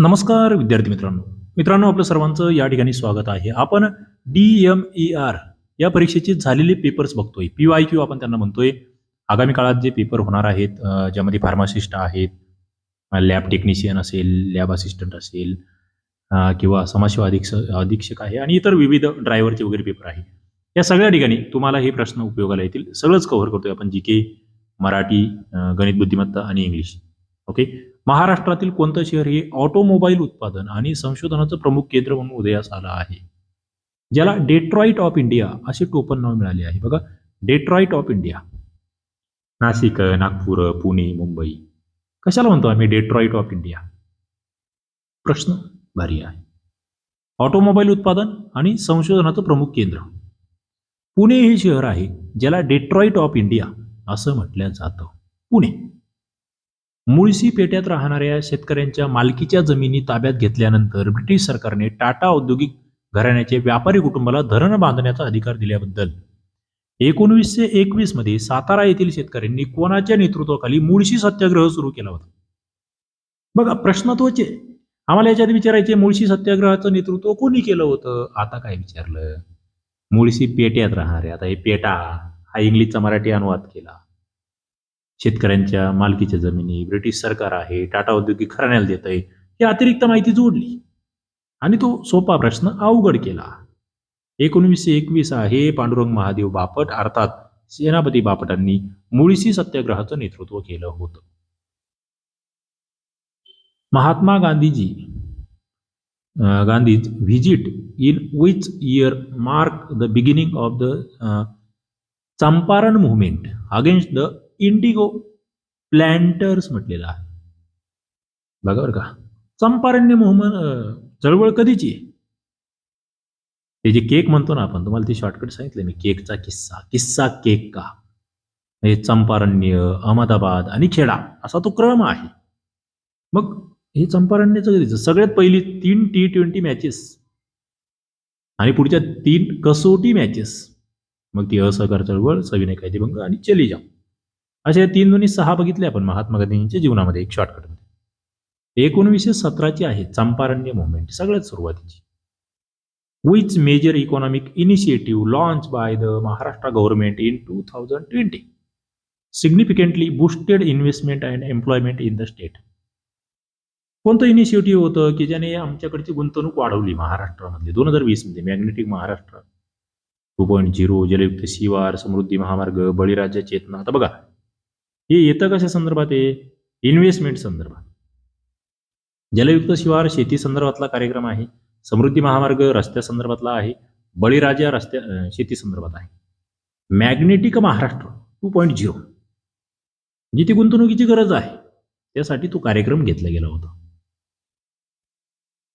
नमस्कार विद्यार्थी मित्रांनो. मित्रांनो आपलं सर्वांचं या ठिकाणी स्वागत आहे. आपण डी एम ई आर या परीक्षेचे झालेले पेपर्स बघतोय. पी वाय क्यू आपण त्यांना म्हणतोय. आगामी काळात जे पेपर होणार आहेत ज्यामध्ये फार्मासिस्ट आहेत लॅब टेक्निशियन असेल लॅब असिस्टंट असेल किंवा समाजसेवा अधीक्षक अधीक्षक आहे आणि इतर विविध ड्रायव्हरचे वगैरे पेपर आहे. या सगळ्या ठिकाणी तुम्हाला हे प्रश्न उपयोगाला येतील. सगळंच कव्हर करतोय आपण जी के मराठी गणित बुद्धिमत्ता आणि इंग्लिश ओके महाराष्ट्रातील कोणतं शहर हे ऑटोमोबाईल उत्पादन आणि संशोधनाचं प्रमुख केंद्र म्हणून उदयास आलं आहे? ज्याला डेट्रॉईट ऑफ इंडिया असे टोपण नाव मिळाले आहे. बघा Detroit of India Nashik Nagpur Pune Mumbai. कशाला म्हणतो आम्ही डेट्रॉईट ऑफ इंडिया प्रश्न भारी आहे. ऑटोमोबाईल उत्पादन आणि संशोधनाचं प्रमुख केंद्र. पुणे हे शहर आहे ज्याला डेट्रॉईट ऑफ इंडिया असं म्हटलं जातं. पुणे. मुळशी पेट्यात राहणाऱ्या शेतकऱ्यांच्या मालकीच्या जमिनी ताब्यात घेतल्यानंतर ब्रिटिश सरकारने टाटा औद्योगिक घराण्याचे व्यापारी कुटुंबाला धरण बांधण्याचा अधिकार दिल्याबद्दल. एकोणवीसशे एकवीसमध्ये सातारा येथील शेतकऱ्यांनी कोणाच्या नेतृत्वाखाली मुळशी सत्याग्रह सुरू केला होता? बघा प्रश्न तोच आहे. आम्हाला याच्यात विचारायचे मुळशी सत्याग्रहाचं नेतृत्व कोणी केलं होतं? आता काय विचारलं? मुळशी पेट्यात राहणारे आता हे पेटा हा इंग्लिशचा मराठी अनुवाद केला. शेतकऱ्यांच्या मालकीच्या जमिनी ब्रिटिश सरकार आहे टाटा औद्योगिक खराण्याला देत आहे ही अतिरिक्त माहिती जोडली. आणि तो सोपा प्रश्न अवघड केला. एकोणवीसशे एकवीस आहे पांडुरंग महादेव बापट अर्थात सेनापती बापटांनी मुळशी सत्याग्रहाचं नेतृत्व केलं होतं. Mahatma Gandhiji Gandhi's visit in which year mark the beginning of the Champaran movement against the indigo planters म्हटलेलं आहे. बघा बरं का. चंपारण्य मोहम्मद चळवळ कधीची? ते जे केक म्हणतो ना आपण तुम्हाला ते शॉर्टकट सांगितलं मी केकचा किस्सा. किस्सा केक का? हे चंपारण्य अहमदाबाद आणि खेडा असा तो क्रम आहे. मग हे चंपारण्याचं कधीचं सगळ्यात पहिली तीन टी ट्वेंटी मॅचेस आणि पुढच्या तीन कसोटी मॅचेस मग ती असहकार चळवळ सविनय कायदेभंग आणि चली जाऊ अशा या तीन दोन्ही सहा बघितले आपण महात्मा गांधींच्या जीवनामध्ये एक शॉर्टकटमध्ये एकोणवीसशे सतराची आहे चंपारण्य मुवमेंट सगळ्यात सुरुवातीची. Which major economic initiative launch by the Maharashtra government in two thousand twenty significantly boosted investment and employment in the state कोणतं इनिशिएटिव्ह होतं की ज्याने आमच्याकडची गुंतवणूक वाढवली महाराष्ट्रामध्ये दोन हजार वीसमध्ये magnetic Maharashtra. Two point zero Jalyukt Shivar Samruddhi महामार्ग बळीराज्य चेतना. आता बघा हे येतं कशा संदर्भात आहे? इन्व्हेस्टमेंट संदर्भात. जलयुक्त शिवार शेती संदर्भातला कार्यक्रम आहे. समृद्धी महामार्ग रस्त्या संदर्भातला आहे. बळीराजा रस्त्या शेती संदर्भात आहे. Magnetic Maharashtra two point zero जिथे गुंतवणुकीची गरज आहे त्यासाठी तो कार्यक्रम घेतला गेला होता.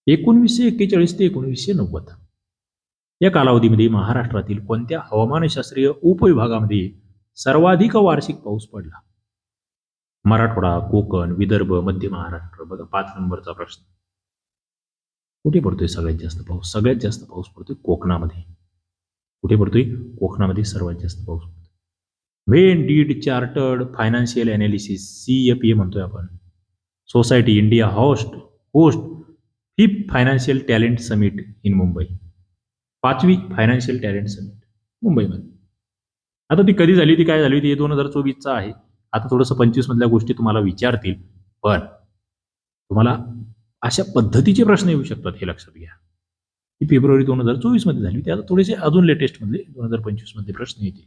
एकोणवीसशे एक्केचाळीस ते एकोणवीसशे नव्वद. या कालावधीमध्ये महाराष्ट्रातील कोणत्या हवामानशास्त्रीय उपविभागामध्ये सर्वाधिक वार्षिक पाऊस पडला? मराठवाडा कोकण विदर्भ मध्य महाराष्ट्र. बघा पाच नंबरचा प्रश्न. कुठे पडतोय सगळ्यात जास्त पाऊस? सगळ्यात जास्त पाऊस पडतोय कोकणामध्ये. कुठे पडतोय? कोकणामध्ये सर्वात जास्त पाऊस पडतोय. When did chartered financial analysis C F A म्हणतोय आपण. Society India host host fifth financial talent summit in Mumbai. पाचवी फायनान्शियल टॅलेंट समिट मुंबईमध्ये. आता ती कधी झाली होती काय झाली होती हे दोन हजार चोवीसचा आहे. आता थोडंसं पंचवीस मधल्या गोष्टी तुम्हाला विचारतील पण तुम्हाला अशा पद्धतीचे प्रश्न येऊ शकतात हे लक्षात घ्या. ही फेब्रुवारी दोन हजार चोवीसमध्ये झाली होती. आता थोडेसे अजून लेटेस्टमधले दोन हजार पंचवीसमध्ये प्रश्न येतील.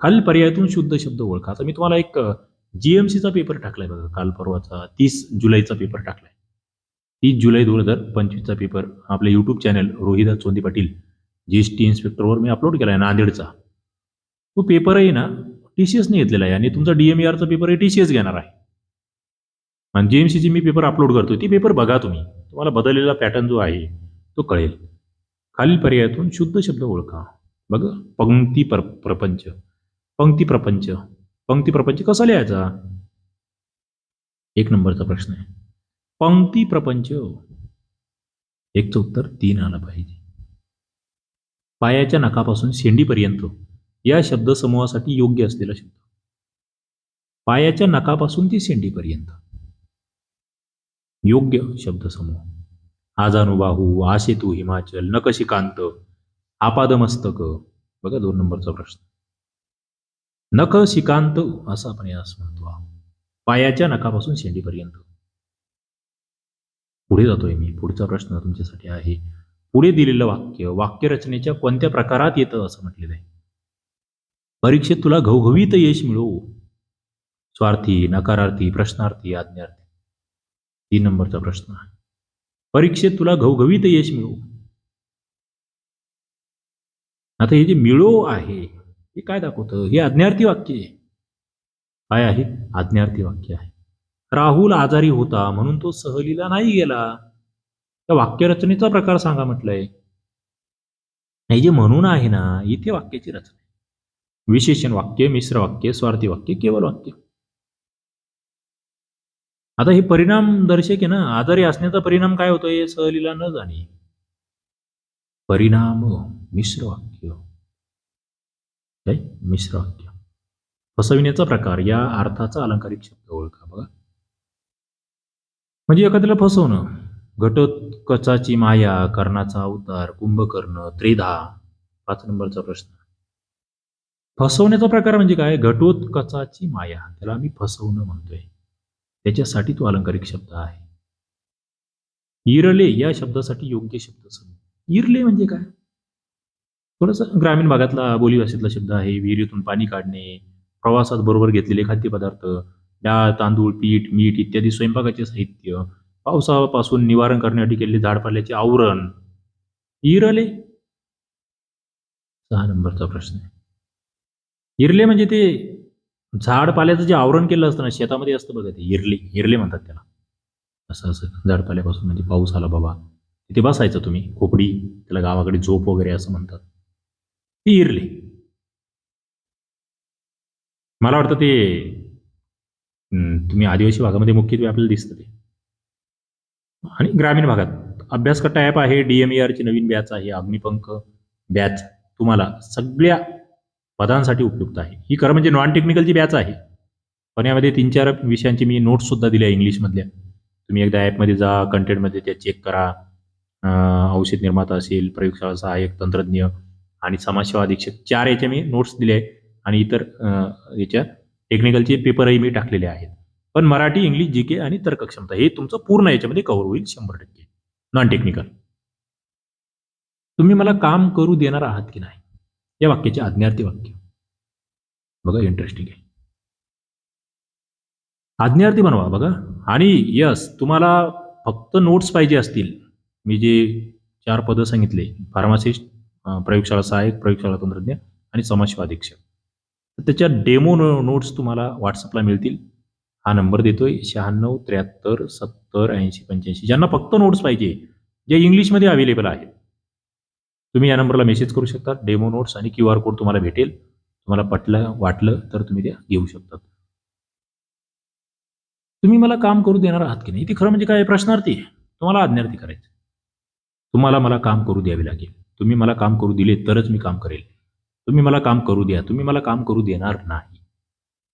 खालील पर्यायातून शुद्ध शब्द ओळखा. आता मी तुम्हाला एक जीएमसीचा पेपर टाकलाय बघा. काल परवाचा तीस जुलैचा पेपर टाकलाय. तीस जुलै दोन हजार पंचवीसचा पेपर आपल्या YouTube channel Rohidas Chondi Patil G S T इन्स्पेक्टरवर मी अपलोड केला आहे नांदेडचा. तो पेपरही ना टी सी एसने घेतलेला आहे. आणि तुमचा डी एम आरचा पेपर टी सी एस घेणार आहे. आणि जी एम सीची मी पेपर अपलोड करतो ती पेपर बघा तुम्ही. तुम्हाला बदललेला पॅटर्न जो आहे तो कळेल. खालील पर्यायातून शुद्ध शब्द ओळखा. बघ. पंक्ती प्र प्रपंच. पंक्ती प्रपंच. पंक्ती प्रपंच कसा लिहायचा? एक नंबरचा प्रश्न आहे. पंक्ती प्रपंच. एकचं उत्तर तीन आलं पाहिजे. पायाच्या नखापासून शेंडीपर्यंत. या शब्दसमूहासाठी योग्य असलेला शब्द. पायाच्या नकापासून ते शेंडीपर्यंत. योग्य शब्दसमूह. आजानुबाहू आशेतू हिमाचल नकशिकांत आपादमस्तक. बघा दोन नंबरचा प्रश्न. नख शिकांत असं आपण यास म्हणतो. आहोत पायाच्या नखापासून शेंडीपर्यंत. पुढे जातोय मी. पुढचा प्रश्न तुमच्यासाठी आहे. पुढे दिलेलं वाक्य वाक्यरचनेच्या कोणत्या प्रकारात येतं असं म्हटलेलं आहे? परीक्षेत तुला घवघवीत यश मिळो. स्वार्थी नकारार्थी प्रश्नार्थी आज्ञार्थी. तीन नंबरचा प्रश्न आहे. परीक्षेत तुला घवघवीत यश मिळो. आता हे जे मिळो आहे हे काय दाखवतं? हे आज्ञार्थी वाक्य आहे. काय आहे? आज्ञार्थी वाक्य आहे. राहुल आजारी होता म्हणून तो सहलीला नाही गेला. त्या वाक्यरचनेचा प्रकार सांगा म्हटलंय. हे जे म्हणून आहे ना इथे वाक्याची रचना. विशेषण वाक्य मिश्र वाक्य स्वार्थी वाक्य केवल वाक्य. आता हे परिणाम दर्शक आहे ना आजारी असण्याचा परिणाम काय होतोय? सहलीला न जाणे. परिणाम मिश्र वाक्य. काय? मिश्र वाक्य. फसविण्याचा प्रकार या अर्थाचा अलंकारिक शब्द ओळखा बघा. म्हणजे एखाद्याला फसवणं घटोत्कचाची माया कर्णाचा अवतार कुंभकर्ण त्रिधा. पाच नंबरचा प्रश्न. फसवण्याचा प्रकार म्हणजे काय? घटोत्कचाची माया. त्याला आम्ही फसवणं म्हणतोय. त्याच्यासाठी तो अलंकारिक शब्द आहे. इरले या शब्दासाठी योग्य शब्द समज इरले म्हणजे काय? थोडस ग्रामीण भागातला बोलीभाषेतला शब्द आहे. विहिरीतून पाणी काढणे प्रवासात बरोबर घेतलेले खाद्यपदार्थ डाळ तांदूळ पीठ मीठ इत्यादी स्वयंपाकाचे साहित्य पावसापासून निवारण करण्यासाठी केलेले झाडपाल्याचे आवरण. इरले? सहा नंबरचा प्रश्न आहे. इरले म्हणजे ते झाड पाल्याचं जे आवरण केलं असतं ना शेतामध्ये असतं बघा ते इरले इरले म्हणतात त्याला. असं असं झाड पाल्यापासून म्हणजे पाऊस आला बाबा. तिथे बसायचं तुम्ही खोपडी त्याला गावाकडे झोप वगैरे असं म्हणतात. ती इरले. मला वाटतं ते तुम्ही आदिवासी भागामध्ये मुख्यत्वे आपल्याला दिसतं ते. आणि ग्रामीण भागात अभ्यासकट्टा ॲप आहे डी एम ई आरची नवीन बॅच आहे अग्निपंख बॅच तुम्हाला सगळ्या पदांसाठी उपयुक्त आहे. ही खरं म्हणजे नॉन टेक्निकलची बॅच आहे. पण यामध्ये तीन चार विषयांची मी नोट्स सुद्धा दिल्या इंग्लिशमधल्या तुम्ही एकदा ॲपमध्ये जा कंटेंटमध्ये त्या चेक करा. औषध निर्माता असेल प्रयोगशाळा सहाय्यक तंत्रज्ञ आणि समाजसेवा अधीक्षक चार याच्या मी नोट्स दिले आणि इतर याच्या टेक्निकलचे पेपरही मी टाकलेले आहेत. पण मराठी इंग्लिश जी के आणि तर्कक्षमता हे तुमचं पूर्ण याच्यामध्ये कव्हर होईल शंभर टक्के. नॉन टेक्निकल तुम्ही मला काम करू देणार आहात की नाही? या वाक्याचे आज्ञार्थी वाक्य. बघा इंटरेस्टिंग आहे. आज्ञार्थी बनवा बघा. आणि यस तुम्हाला फक्त नोट्स पाहिजे असतील. मी जे चार पदं सांगितले फार्मासिस्ट प्रयोगशाळा सहाय्यक प्रयोगशाळा तंत्रज्ञ आणि समाजसेवा अधीक्षक. तर त्याच्या डेमो नो नोट्स तुम्हाला व्हॉट्सअपला मिळतील. हा नंबर देतोय शहाण्णव त्र्याहत्तर सत्तर ऐंशी पंच्याऐंशी. ज्यांना फक्त नोट्स पाहिजे जे इंग्लिशमध्ये अवेलेबल आहेत. तुम्ही या नंबरला मेसेज करू शकता. डेमो नोट्स आणि क्यू आर कोड तुम्हाला भेटेल. तुम्हाला पटलं वाटलं तर तुम्ही ते घेऊ शकता तुम्ही मला काम करू देणार आहात की नाही? ती खरं म्हणजे काय? प्रश्नार्थी तुम्हाला आज्ञार्थी करायचं. तुम्हाला मला काम करू द्यावे लागेल. तुम्ही मला काम करू दिले तरच मी काम करेल. तुम्ही मला काम करू द्या. तुम्ही मला काम करू देणार नाही.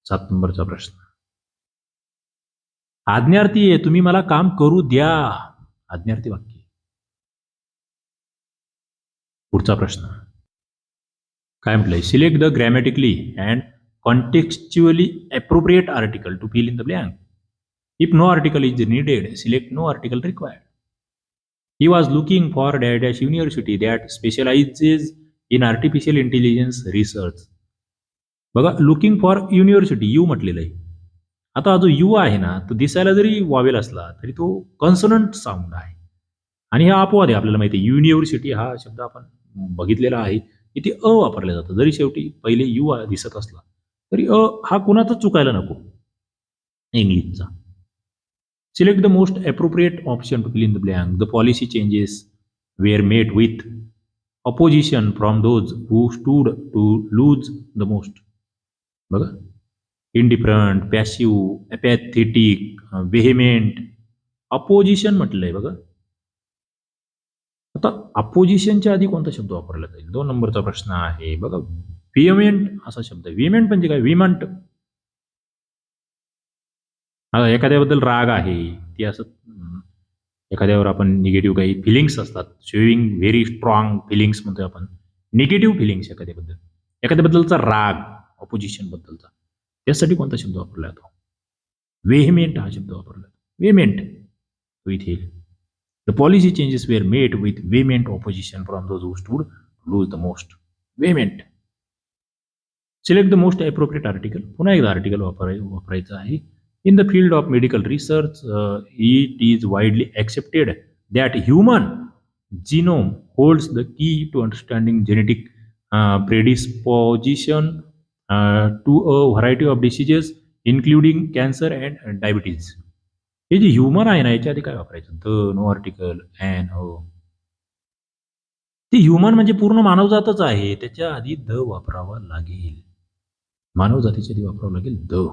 सात नंबरचा प्रश्न. आज्ञार्थी आहे. तुम्ही मला काम करू द्या. आज्ञार्थी वाक्य. पुढचा प्रश्न. काय म्हटलंय? Select the grammatically and contextually appropriate article to fill in the blank if no article is needed select no article required he was looking for a dash university that specializes in artificial intelligence research बघा looking for university you म्हटलेलं आहे. आता हा जो you आहे ना तो दिसायला जरी वावेल असला तरी तो कॉन्सनंट साऊंड आहे. आणि हा अपवाद आहे आपल्याला माहिती आहे. युनिव्हर्सिटी हा शब्द आपण बघितलेला आहे की ते अ वापरल्या जातं जरी शेवटी पहिले यू दिसत असला तरी अ हा कुणाचा चुकायला नको. इंग्लिशचा. Select the most appropriate option to fill in the blank the policy changes were made with opposition from those who stood to lose the most बघा. इंडिफरंट पॅसिव्ह अपॅथेटिक वेहेमेंट अपोजिशन म्हटलंय बघा. आता अपोजिशनच्या आधी कोणता शब्द वापरला जाईल? दोन नंबरचा प्रश्न आहे. बघा विमेंट असा शब्द आहे. विमेंट म्हणजे काय? विमंट. आता एखाद्याबद्दल राग आहे ती असं एखाद्यावर आपण निगेटिव्ह काही फिलिंग्स असतात शेविंग व्हेरी स्ट्रॉंग फिलिंग्स म्हणतो आपण निगेटिव्ह फिलिंग्स एखाद्याबद्दल. एखाद्याबद्दलचा राग ऑपोजिशनबद्दलचा त्यासाठी कोणता शब्द वापरला जातो? वेहमेंट हा शब्द वापरला जातो. Vehement with Hill the policy changes were made with vehement opposition from those who stood lose the most vehement select the most appropriate article पुन्हा एकदा आर्टिकल वापराय वापरायचं आहे in the field of medical research, uh, it is widely accepted that human genome holds the key to understanding genetic uh, predisposition uh, to a variety of diseases, including cancer and diabetes. हे जे human आहे ना याच्या आधी काय वापरायचं? The no article and हो ते ह्युमन म्हणजे पूर्ण मानवजातच आहे. त्याच्या आधी द वापरावा लागेल. मानवजातीच्या आधी वापरावं लागेल द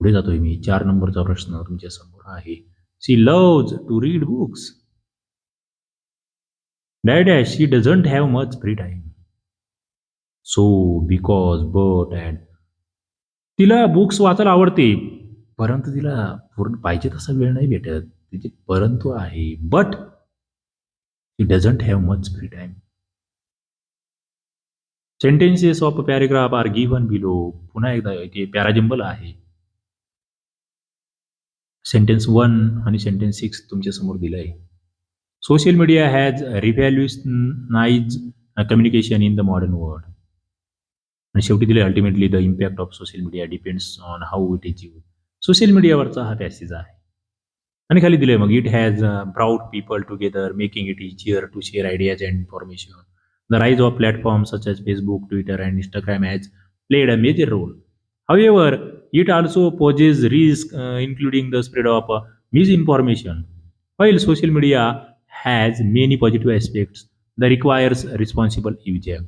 पुढे जातोय मी. चार नंबरचा प्रश्न तुमच्यासमोर आहे. She loves to read books dash she doesn't have much free time so because but and तिला बुक्स वाचायला आवडते. परंतु तिला पूर्ण पाहिजे तसा वेळ नाही भेटत. तिचे परंतु आहे. But she doesn't have much free time sentences of paragraph are given below पुन्हा एकदा इथे पॅराजिम्बल आहे. सेंटेन्स वन आणि सेंटेन्स सिक्स तुमच्यासमोर दिलं आहे social media has revolutionize communication in the modern world आणि शेवटी दिले ultimately the impact of social media depends on how it is use social मीडियावरचा हा पॅसेज आहे. आणि खाली दिले मग it has brought people together making it easier to share ideas and information the rise of platform such as Facebook Twitter and Instagram has played a major role However, it also poses risk uh, the spread of mis uh, misinformation. While social media has many positive aspects, that requires responsible usage.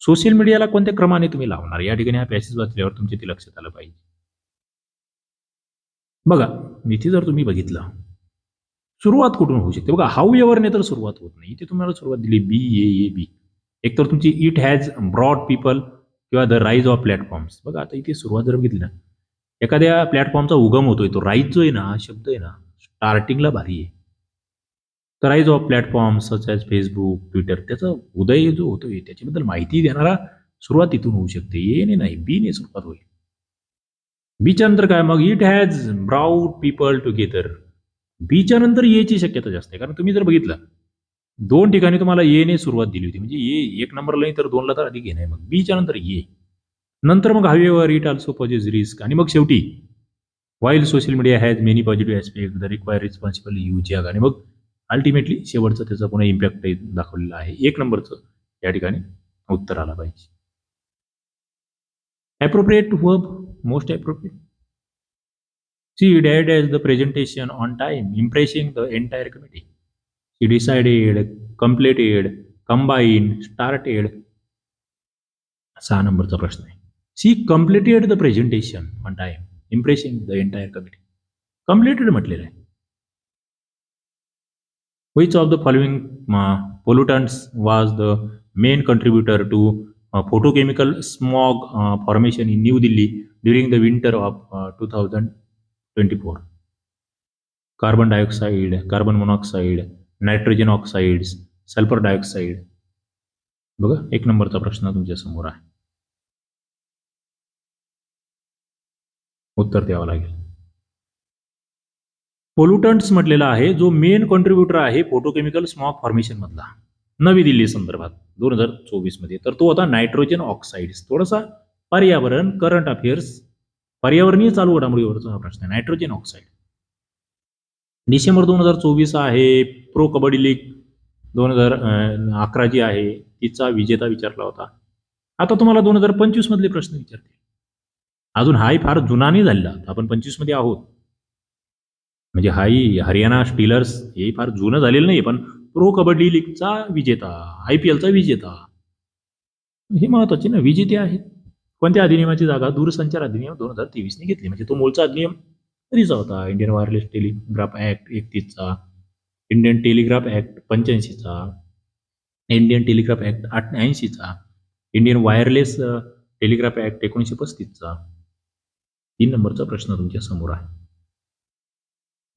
Social मीडियाला कोणत्या क्रमाने तुम्ही लावणार? या ठिकाणी हा passage वाचल्यावर तुमच्या ते लक्षात आलं पाहिजे. बघा इथे जर तुम्ही बघितलं सुरुवात कुठून होऊ शकते? बघा हाऊ एवरने तर सुरुवात होत नाही. इथे तुम्हाला सुरुवात दिली बी ए ए बी एक तर तुमची इट हॅज ब्रॉड पीपल किंवा द राईज ऑफ प्लॅटफॉर्म्स बघा आता इथे सुरुवात जर बघितली ना एखाद्या प्लॅटफॉर्मचा उगम होतोय तो राईज जो आहे ना हा शब्द आहे ना स्टार्टिंगला भारी आहे. The rise of platform such as Facebook Twitter त्याचा उदय जो होतोय त्याच्याबद्दल माहिती देणारा सुरुवात इथून होऊ शकते. ए नाही बी ने सुरुवात होईल. बीच्या नंतर काय? मग it has brought people together बीच्या नंतर येची शक्यता जास्त आहे. कारण तुम्ही जर बघितलं दोन ठिकाणी तुम्हाला येने सुरुवात दिली होती. म्हणजे ये एक नंबरला नाही तर दोनला तर अधिक आहे मग बीच्या नंतर ये. नंतर मग हवेवर इट ऑल्सो पॉजेस रिस्क आणि मग शेवटी while social media has many positive aspect the require responsible use आणि मग अल्टिमेटली शेवटचं त्याचा पुन्हा इम्पॅक्ट दाखवलेला आहे. एक नंबरचं या ठिकाणी उत्तर आला पाहिजे. Appropriate verb most appropriate she dash as the presentation on time impressing the entire committee She decided, completed, combined, started. सहा नंबरचा प्रश्न आहे she completed the presentation on time impressing the entire committee completed म्हटलेलं आहे which of the following pollutants was the main contributor to photochemical smog formation in New Delhi during the winter of two thousand twenty four carbon dioxide carbon monoxide nitrogen dioxide. Sulphur dioxide बघा एक नंबरचा प्रश्न तुमच्यासमोर आहे. उत्तर द्यावं लागेल. पोल्युटंट्स म्हटलेला आहे जो मेन कॉन्ट्रीब्युटर आहे फोटोकेमिकल स्मॉग फॉर्मेशन मधला. नवी दिल्ली संदर्भात दोन हजार चोवीसमध्ये. तर तो होता नायट्रोजन ऑक्साईड्स थोडासा पर्यावरण करंट अफेअर्स पर्यावरणीय चालू घडामोडीवरचा हा प्रश्न आहे. नायट्रोजन ऑक्साईड डिसेंबर दोन हजार चोवीस आहे. प्रो कबड्डी लीग दोन हजार अकरा जी आहे तिचा विजेता विचारला होता. आता तुम्हाला दोन हजार पंचवीस मधले प्रश्न विचारते. अजून हाही फार जुना नाही झालेला. आपण पंचवीसमध्ये आहोत. म्हणजे हाही हरियाणा स्टीलर्स हे फार जुनं झालेलं नाही पण प्रो कबड्डी लीगचा विजेता आय पी एलचा विजेता. हे महत्त्वाचे ना विजेते आहेत. कोणत्या अधिनियमाची जागा दूरसंचार अधिनियम दोन हजार तेवीसने घेतली? म्हणजे तो मूळचा अधिनियम कधीचा होता? इंडियन वायरलेस टेलिग्राफ ऍक्ट एकतीसचा इंडियन टेलिग्राफ ऍक्ट पंच्याऐंशीचा इंडियन टेलिग्राफ ऍक्ट आठ ऐंशीचा इंडियन वायरलेस टेलिग्राफ ऍक्ट एकोणीसशे पस्तीसचा. तीन नंबरचा प्रश्न तुमच्यासमोर आहे.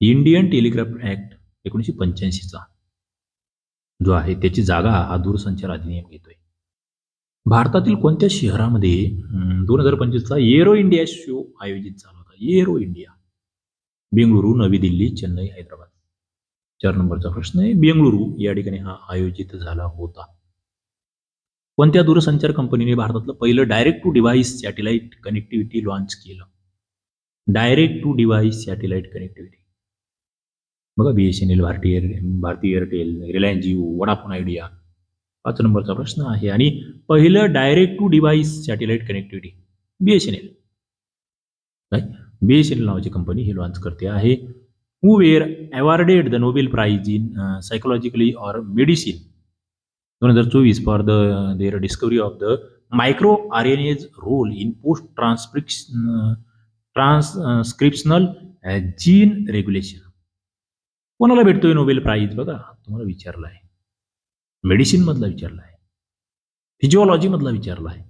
इंडियन टेलिग्राफ ऍक्ट एकोणीसशे पंच्याऐंशीचा जो आहे त्याची जागा हा दूरसंचार अधिनियम घेतोय. भारतातील कोणत्या शहरामध्ये दोन हजार पंचवीसचा एरो इंडिया शो आयोजित झाला होता? Arrow India. बेंगळुरू नवी दिल्ली चेन्नई हैदराबाद. चार नंबरचा प्रश्न आहे. बेंगळुरू या ठिकाणी हा आयोजित झाला होता. कोणत्या दूरसंचार कंपनीने भारतातलं पहिलं direct to device satellite connectivity launch केलं? Direct to device satellite connectivity बघा B S N L Bharti Bharti Airtel Reliance Jio Vodafone Idea पाच नंबरचा प्रश्न आहे. आणि पहिलं direct to device satellite connectivity B S N L B S N L नावाची कंपनी ही लॉन्च करते आहे. Who were awarded the Nobel prize in psychologically or medicine दोन हजार चोवीस for the their discovery of the micro R N A's role in post transcript transcriptional gene regulation कोणाला भेटतोय नोबेल प्राईज बघा तुम्हाला विचारला आहे मेडिसिन मधला विचारला आहे. फिजिओलॉजी मधला विचारला आहे.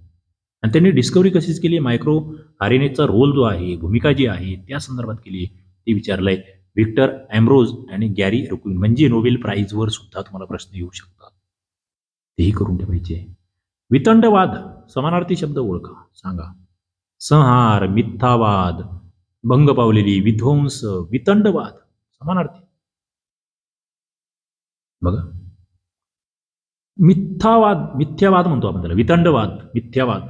आणि त्यांनी डिस्कवरी कशीच केली मायक्रो आर एन एचा रोल जो आहे भूमिका जी आहे त्या संदर्भात केली ते विचारलंय विक्टर ॲम्रोज आणि गॅरी रुक्विन. म्हणजे नोबेल प्राईजवर सुद्धा तुम्हाला प्रश्न येऊ शकतात. तेही करून ठेवायचे. वितंडवाद समानार्थी शब्द ओळखा. सांगा. संहार मिथ्यावाद भंग पावलेली विध्वंस वितंडवाद समानार्थी. बघा. मिथ्यावाद मिथ्यावाद म्हणतो आपण त्याला. वितंडवाद मिथ्यावाद.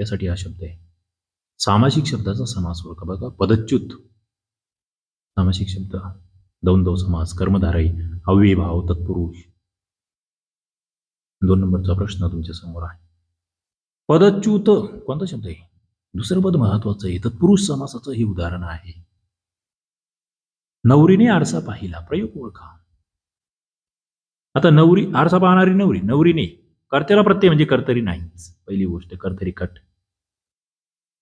यासाठी हा शब्द आहे. सामासिक शब्दाचा समास ओळखा. बघा पदच्युत. सामासिक शब्द. दौंदव समास कर्मधारय अव्ययभाव तत्पुरुष. दोन नंबरचा प्रश्न तुमच्यासमोर आहे. पदच्युत कोणता शब्द आहे? दुसरं पद महत्वाचं आहे. तत्पुरुष समासाचं हे उदाहरण आहे. नवरीने आरसा पाहिला. प्रयोग ओळखा. आता नवरी आरसा पाहणारी नवरी नवरीने कर्त्याला प्रत्यय म्हणजे कर्तरी नाहीच. पहिली गोष्ट कर्तरी कट.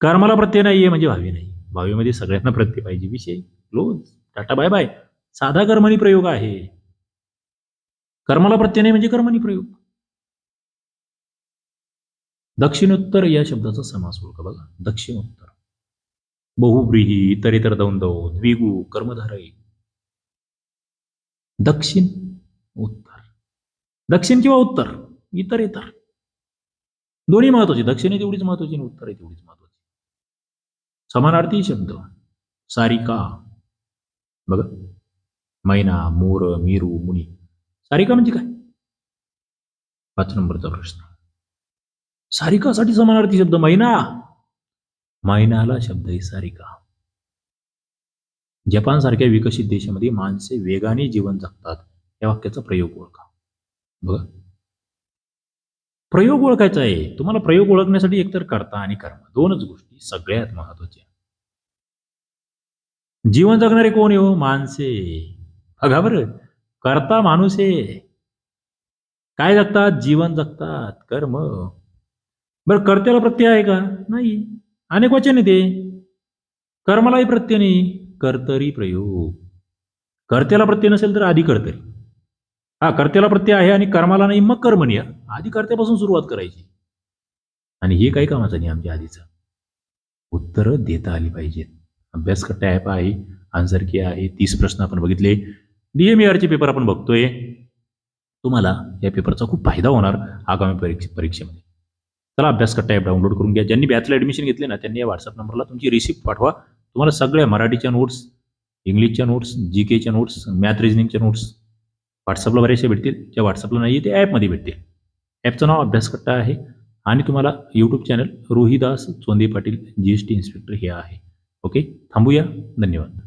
कर्माला प्रत्यय नाहीये म्हणजे भावी नाही. भावीमध्ये सगळ्यांना प्रत्यय पाहिजे. विषय क्लोज. Tata bye bye. साधा कर्मणी प्रयोग आहे. कर्माला प्रत्यय नाही म्हणजे कर्मणी प्रयोग. दक्षिणोत्तर या शब्दाचा समास ओळखा बघा. दक्षिणोत्तर. बहुब्रीही इतरेतर दौंदौ द्विगु कर्मधारय. दक्षिण उत्तर दक्षिण किंवा उत्तर? इतर इतर. दोन्ही महत्वाची. दक्षिण आहे तेवढीच महत्वाची आणि उत्तर आहे तेवढीच महत्वाची. समानार्थी शब्द. सारिका. बघा. मैना मोर मीरू मुनी. सारिका म्हणजे काय? पाच नंबरचा प्रश्न. सारिकासाठी समानार्थी शब्द मैना. मैनाला शब्द आहे सारिका. जपानसारख्या विकसित देशामध्ये माणसे वेगाने जीवन जगतात. या वाक्याचा प्रयोग ओळखा. बघा. प्रयोग ओळखायचा आहे. तुम्हाला प्रयोग ओळखण्यासाठी एकतर कर्ता आणि कर्म दोनच गोष्टी सगळ्यात महत्त्वाच्या जीवन जगणारे कोण आहे हो? माणसे. बघा बरं. करता माणूस. आहे काय जगतात? जीवन जगतात. कर्म. बरं कर्त्याला प्रत्यय आहे का? नाही. अनेक वचन आहे ते कर्मालाही प्रत्यय नाही. कर्तरी प्रयोग. कर्त्याला प्रत्यय नसेल तर आधी कर्तरी. हा कर्त्याला प्रत्यय आहे आणि कर्माला नाही मग कर्मणीय आधी कर्त्यापासून सुरुवात करायची. आणि हे काही कामाचं नाही आमच्या आधीचं. उत्तरं देता आली पाहिजेत. अभ्यास कट्टा ॲप आहे आन्सर की आहे तीस प्रश्न आपण बघितले. डीएमईआरचे पेपर आपण बघतोय. तुम्हाला या पेपरचा खूप फायदा होणार आगामी परीक्षे परीक्षेमध्ये. चला अभ्यास कट्टा ॲप डाउनलोड करून घ्या. ज्यांनी बॅचला ॲडमिशन घेतले ना त्यांनी या व्हॉट्सअप नंबरला तुमची रिसिप्ट पाठवा. तुम्हाला सगळ्या मराठीच्या नोट्स इंग्लिशच्या नोट्स जी केच्या नोट्स मॅथ रिजनिंगच्या नोट्स व्हॉट्सअपला बरेचसे भेटतील ज्या व्हॉट्सअपला नाही आहे ते ॲपमध्ये भेटतील. ॲपचं नाव अभ्यासकट्टा आहे आणि तुम्हाला YouTube channel Rohidas Chonde Patil G S T inspector हे आहे. ओके थांबूया. धन्यवाद.